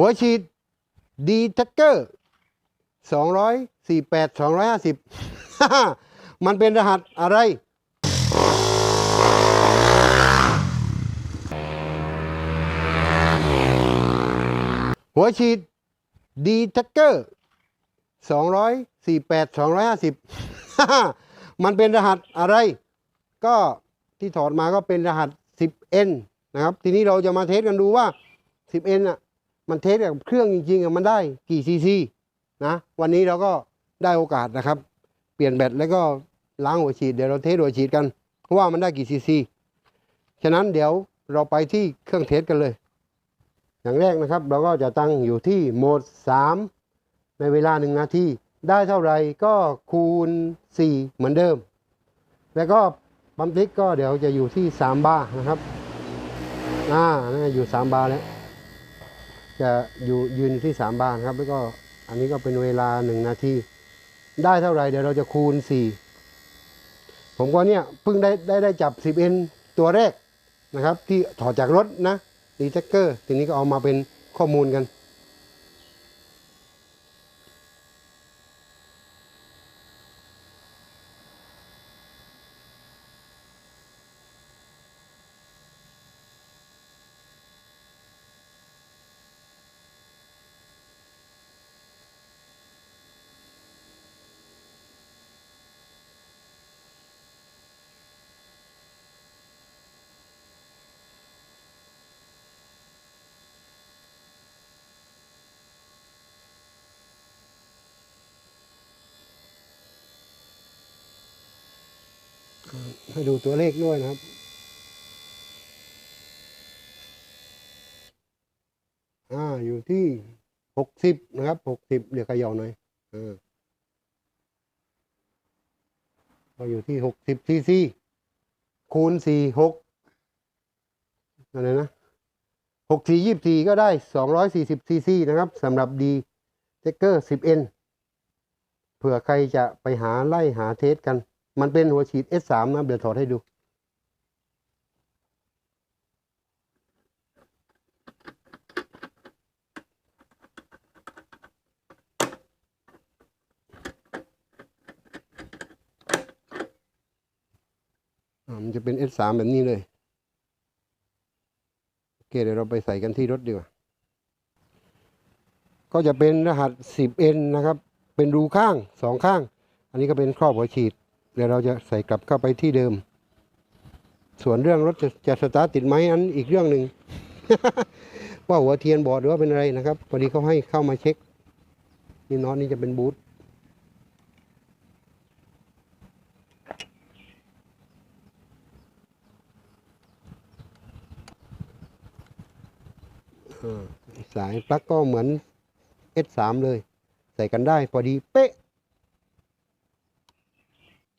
หัวฉีดดีท็กเกอร์สองร้อยสี่แปดสองร้อยห้าสิบมันเป็นรหัสอะไร หัวฉีดดีท็กเกอร์สองร้อยสี่แปดสองร้อยห้าสิบมันเป็นรหัสอะไร ก็ที่ถอดมาก็เป็นรหัส 10N นะครับ ทีนี้เราจะมาเทสกันดูว่า 10N อะ มันเทสกับเครื่องจริงๆมันได้กี่ซีซีนะวันนี้เราก็ได้โอกาสนะครับ เปลี่ยนแบตแล้วก็ล้างหัวฉีดเดี๋ยวเราเทสหัวฉีดกันว่ามันได้กี่ซีซีฉะนั้นเดี๋ยวเราไปที่เครื่องเทสกันเลย อย่างแรกนะครับ เราก็จะตั้งอยู่ที่โหมด 3 ในเวลา 1 นาทีได้เท่าไหร่ก็คูณ 4 เหมือนเดิม แล้วก็ปั๊มติ๊กก็เดี๋ยวจะอยู่ที่ 3 บาร์นะครับอ่าน่าอยู่ 3 บาร์แล้ว จะอยู่ยืนอยู่ที่ 3 บานครับ แล้วก็อันนี้ก็เป็นเวลา 1 นาที ได้เท่าไหร่เดี๋ยวเราจะคูณ 4 ผมก็เนี่ยเพิ่งได้ได้ได้จับ 10N ตัวแรกนะครับ ที่ถอดจากรถนะดีแท็กเกอร์ทีนี้ก็เอามาเป็นข้อมูลกัน ให้ดูตัวเลขด้วยนะครับ อ่า อยู่ที่หกสิบนะครับหกสิบเดี๋ยวขย่าหน่อยอ่าก็อยู่ที่หกสิบซีซีคูณสี่หกอะไรนะหกสี่ยี่สิบสี่ก็ได้สองร้อยสี่สิบซีซีนะครับสำหรับดีเทคเกอร์สิบเอ็นเผื่อใครจะไปหาไล่หาเทสกัน มันเป็นหัวฉีด S3 นะเดี๋ยวถอดให้ดู มันจะเป็น S3 แบบนี้เลย โอเคเดี๋ยวเราไปใส่กันที่รถดีกว่า ก็จะเป็นรหัส 10N นะครับ เป็นรูข้างสองข้าง อันนี้ก็เป็นครอบหัวฉีด เดี๋ยวเราจะใส่กลับเข้าไปที่เดิม ส่วนเรื่องรถจะจะสตาร์ทติดไหมอันอีกเรื่องหนึ่งว่าหัวเทียนบอดหรือว่าเป็นอะไรนะครับพอดีเขาให้เข้ามาเช็ค นี่น็อตนี่จะเป็นบูทสายปลั๊กก็เหมือน S3 เลย ใส่กันได้พอดีเป๊ะ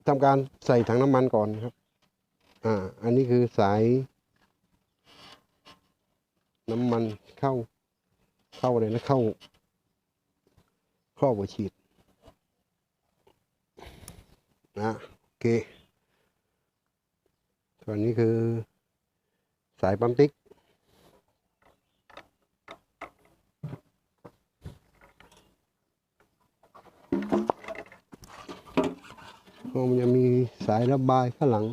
ทำการใส่ถังน้ำมันก่อนครับ อ่า อันนี้คือสาย น้ำมันเข้า เข้าเลยนะเข้าครอบหัวฉีดนะโอเคส่วนนี้คือสายปั๊มติ๊ก เพราะ มันจะมีสายระบายข้างหลัง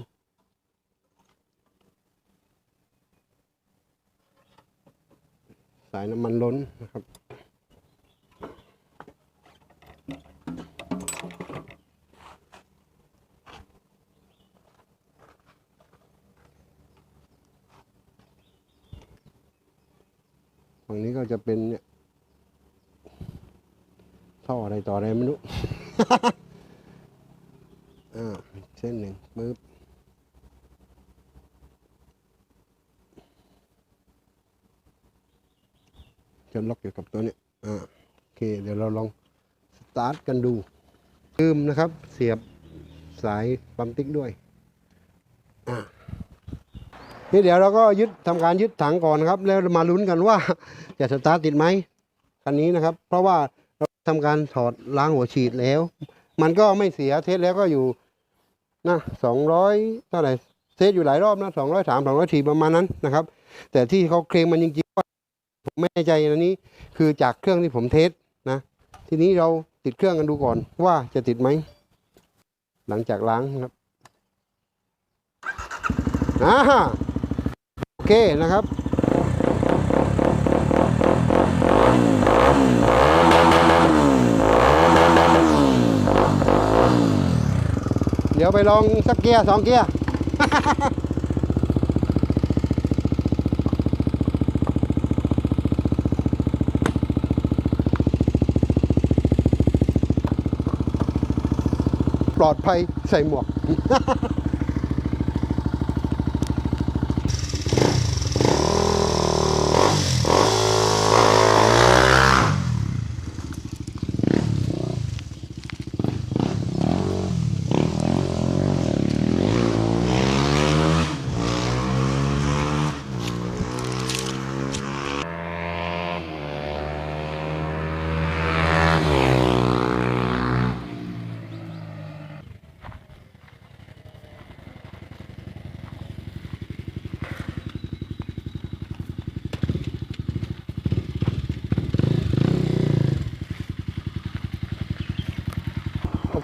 สายน้ำมันล้นนะครับฝั่งนี้ก็จะเป็นเนี่ยท่ออะไรต่ออะไรไม่รู้ เส้นหนึ่งปึ๊บจะล็อกอยู่กับตัวเนี้ยอ่าโอเค เดี๋ยวเราลองสตาร์ทกันดูลืมนะครับ เสียบสายปั๊มติ๊กด้วยอ่านี่เดี๋ยวเราก็ยึดทำการยึดถังก่อนนะครับ แล้วมาลุ้นกันว่าจะสตาร์ทติดไหมคันนี้นะครับ เพราะว่าเราทำการถอดล้างหัวฉีดแล้ว มันก็ไม่เสียเทสแล้วก็อยู่ นะสองร้อยเท่าไหร่เทสอยู่หลายรอบนะสองร้อยสามสองร้อยสี่ประมาณนั้นนะครับ แต่ที่เขาเคลมมันจริงๆว่าผมไม่แน่ใจอันนี้คือจากเครื่องที่ผมเทสนะ ทีนี้เราติดเครื่องกันดูก่อนว่าจะติดไหม หลังจากล้างครับอ่าโอเคนะครับ ดี๋ยวไปลองสักเกียร์สองเกียร์ปลอดภัยใส่หมวก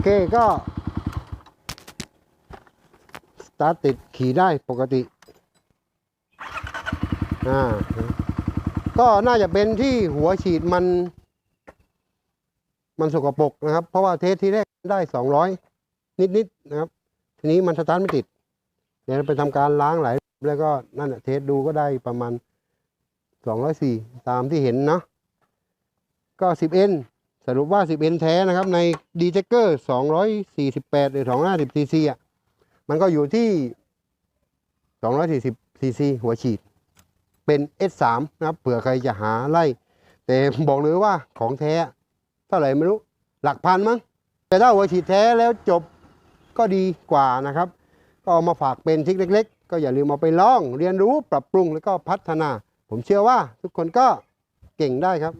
เคก็สตาร์ทติดขี่ได้ปกติอ่าก็น่าจะเป็นที่หัวฉีดมัน มันสกปรกนะครับ เพราะว่าเทสที่แรกได้สองร้อยนิดๆนะครับ ทีนี้มันสตาร์ทไม่ติดเดี๋ยวไปทำการล้างหลายแล้วก็นั่นแหะเทสดูก็ได้ประมาณสองร้อยสี่ตามที่เห็นเนาะก็สิบเอ็น สรุปว่า 10N แท้นะครับ ใน d j a c k e r 248 หรือ 250 cc อะ มันก็อยู่ที่ 240 cc หัวฉีด เป็น S3 นะครับ เผื่อใครจะหาไล่ แต่บอกเลยว่าของแท้ เท่าไหร่ไม่รู้ หลักพันมั้ง แต่ถ้าหัวฉีดแท้แล้วจบก็ดีกว่านะครับ ก็เอามาฝากเป็นทริกเล็ก ๆ ก็อย่าลืมเอาไปลอง เรียนรู้ปรับปรุงแล้วก็พัฒนา ผมเชื่อว่าทุกคนก็เก่งได้ครับ